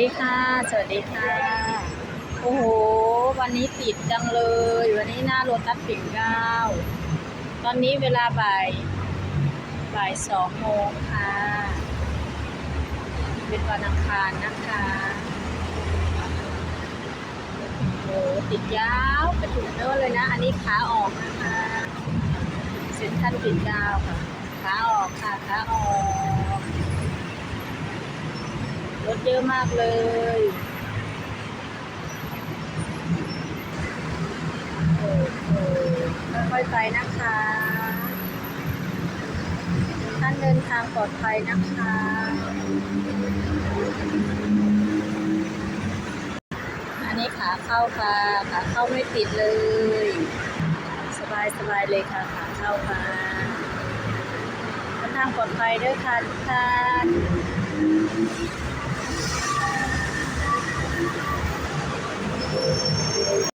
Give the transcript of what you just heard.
ดีค่ะ สวัสดีค่ะ โอ้โห วันนี้ติดจังเลย วันนี้หน้าโรตัสปิ่นเกล้า ตอนนี้เวลาบ่าย บ่ายสองโมงค่ะ เป็นวันอังคารนะคะโอ้โหติดยาวไปถึงโน่นเลยนะ อันนี้ขาออกนะคะ เซ็นทรัลปิ่นเกล้าค่ะ ขาออกค่ะ ขาออก รถเยอะมากเลย ค่อยๆไปนะคะท่านเดินทางปลอดภัยนะคะอันนี้ขาเข้าค่ะขาเข้าไม่ติดเลย สบายสบายๆเลยค่ะขาเข้าค่ะเดินทางปลอดภัยด้วยค่ะทุกท่าน